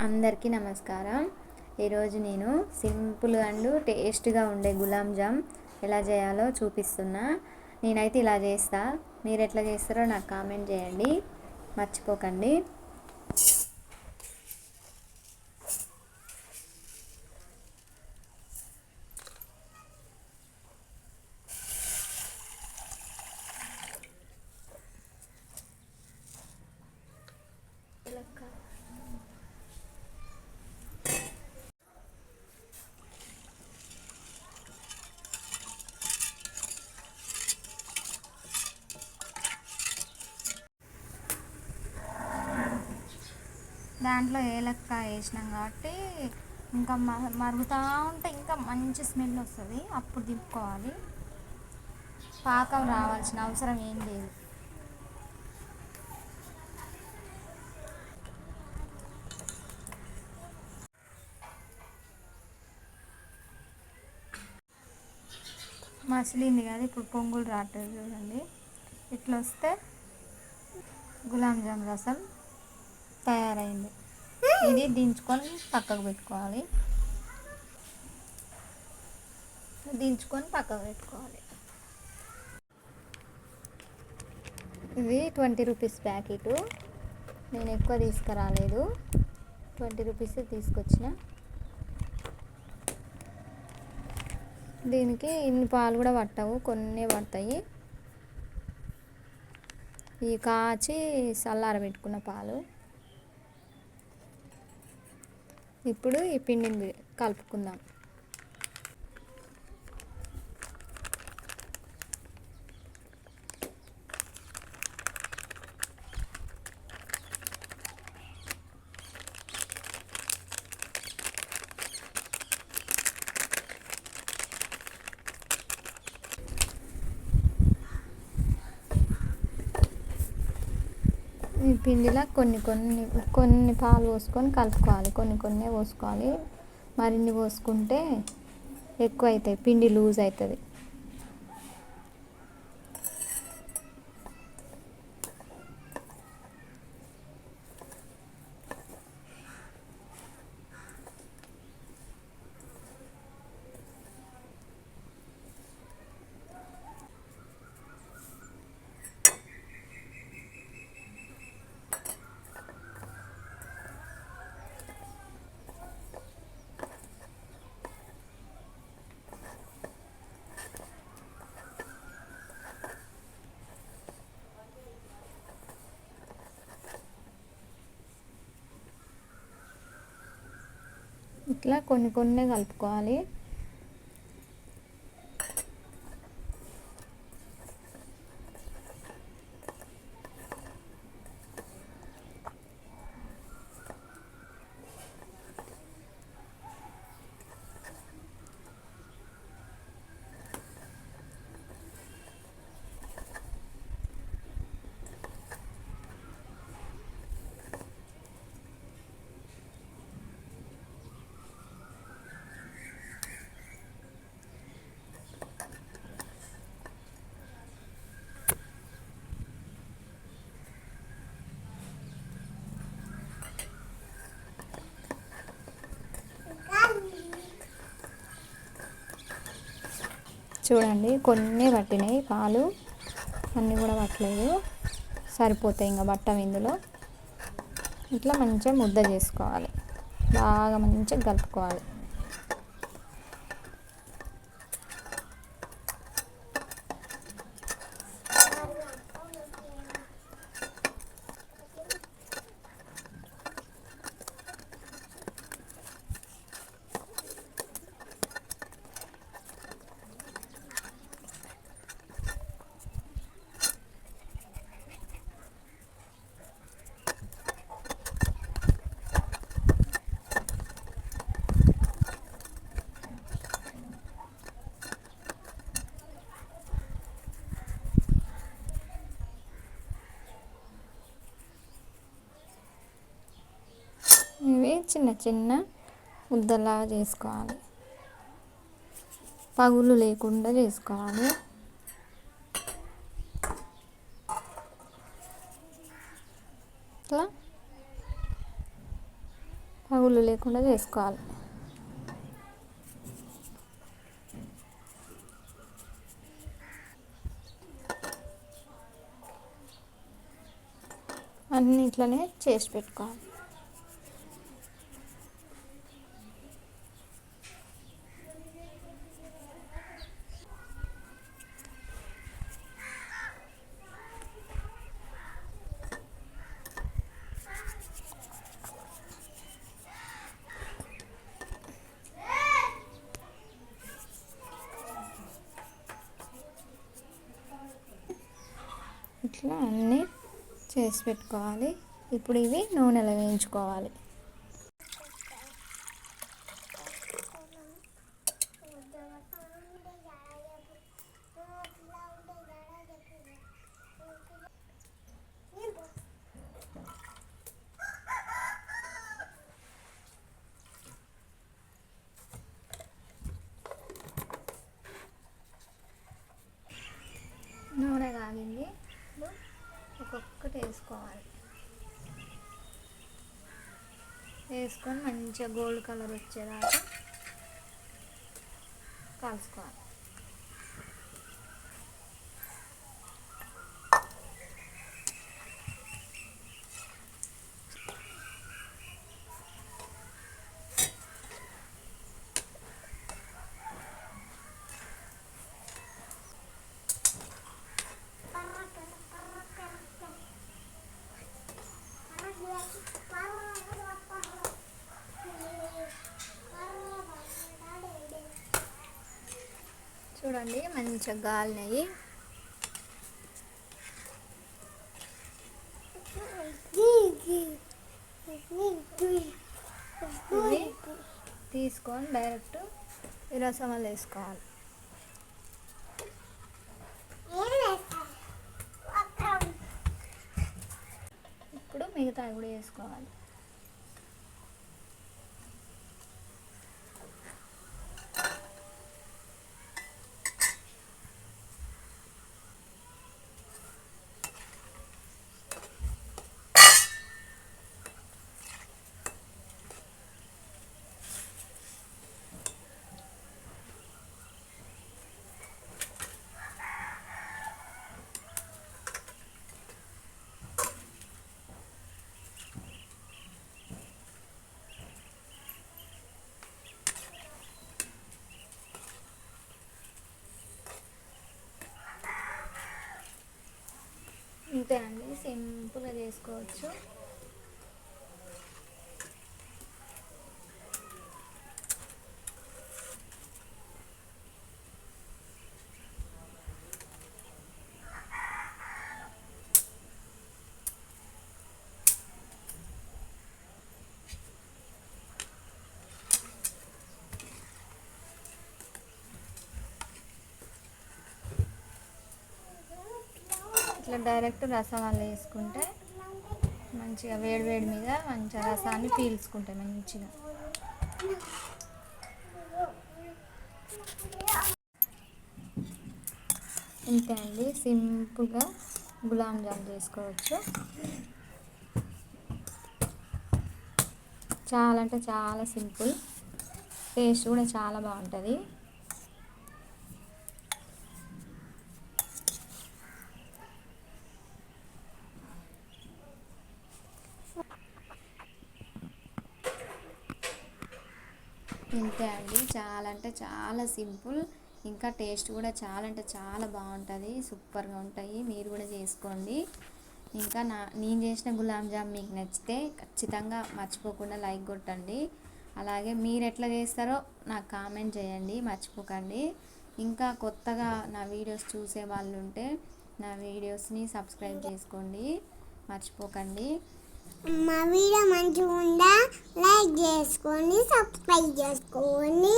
అందరికీ నమస్కారం. ఈరోజు నేను సింపుల్ అండ్ టేస్ట్గా ఉండే గులాబ్ జామ్ ఎలా చేయాలో చూపిస్తున్నా. నేనైతే ఇలా చేస్తా. మీరు ఎట్లా చేస్తారో నాకు కామెంట్ చేయండి. మర్చిపోకండి. దాంట్లో ఏలక్కాయ వేసినాం కాబట్టి ఇంకా మ మరుగుతూ ఉంటే ఇంకా మంచి స్మెల్ వస్తుంది. అప్పుడు దింపుకోవాలి పాకం రావాల్సిన అవసరం ఏం లేదు. మసిలింది కదా ఇప్పుడు పొంగులు రావట్లేదు చూడండి. ఇట్లా వస్తే గులాబ్ జామ్ రసం తయారైంది. ఇది దించుకొని పక్కకు పెట్టుకోవాలి. దించుకొని పక్కకు పెట్టుకోవాలి. ఇది ట్వంటీ రూపీస్ ప్యాకెట్. నేను ఎక్కువ తీసుకురాలేదు. ట్వంటీ రూపీస్ తీసుకొచ్చిన. దీనికి ఇన్ని పాలు కూడా పట్టవు కొన్ని పడతాయి. ఈ కాచి చల్లారబెట్టుకున్న పాలు. ఇప్పుడు ఈ పిండిని కలుపుకుందాం. ఈ పిండిలో కొన్ని కొన్ని కొన్ని పాలు పోసుకొని కలుపుకోవాలి. కొన్ని కొన్ని పోసుకోవాలి. మరిన్ని పోసుకుంటే ఎక్కువ అవుతాయి పిండి లూజ్ అవుతుంది ఇట్లా కొన్ని కొన్ని కలుపుకోవాలి. చూడండి కొన్ని పట్టినాయి. పాలు అన్నీ కూడా పట్టలేదు. సరిపోతాయి ఇంకా బట్టం ఇందులో. ఇట్లా మంచిగా ముద్ద చేసుకోవాలి. బాగా మంచిగా కలుపుకోవాలి ఇవి చిన్న చిన్న ముద్దలాగా చేసుకోవాలి. పగులు లేకుండా చేసుకోవాలి. ఇట్లా పగులు లేకుండా చేసుకోవాలి. అన్నీ ఇట్లనే చేసి పెట్టుకోవాలి. ఇట్లా అన్నీ చేసి పెట్టుకోవాలి. ఇప్పుడు ఇవి నూనెలో వేయించుకోవాలి నూనె కాగింది ఇప్పుడు ఒక్కొక్కటి వేసుకోవాలి వేసుకొని మంచిగా గోల్డ్ కలర్ వచ్చేదాకా కాల్చుకోవాలి చూడండి మంచిగా గాలినాయి. తీసుకొని డైరెక్ట్ ఈ రసమలు వేసుకోవాలి. ఇప్పుడు మిగతా కూడా వేసుకోవాలి ఇంతే అండి సింపుల్గా చేసుకోవచ్చు. ఇట్లా డైరెక్ట్ రసం అలా వేసుకుంటే మంచిగా వేడి వేడి మీద మంచిగా రసాన్ని పీల్చుకుంటాయి మంచిగా. ఇంతే అండి సింపుల్గా గులాబ్ జామ్ చేసుకోవచ్చు. చాలా అంటే చాలా సింపుల్ టేస్ట్ కూడా చాలా బాగుంటుంది. ఇంతే అండి. చాలా అంటే చాలా సింపుల్. ఇంకా టేస్ట్ కూడా చాలా అంటే చాలా బాగుంటుంది. సూపర్గా ఉంటాయి. మీరు కూడా చేసుకోండి. ఇంకా నా నేను చేసిన గులాబ్ జామ్ మీకు నచ్చితే ఖచ్చితంగా మర్చిపోకుండా లైక్ కొట్టండి. అలాగే మీరు ఎట్లా చేస్తారో నాకు కామెంట్ చేయండి. మర్చిపోకండి. ఇంకా కొత్తగా నా వీడియోస్ చూసే వాళ్ళు ఉంటే నా వీడియోస్ని సబ్స్క్రైబ్ చేసుకోండి. మర్చిపోకండి. మా వీడియో మంచిగా ఉందా లైక్ చేసుకోండి సబ్స్క్రైబ్ చేసుకోండి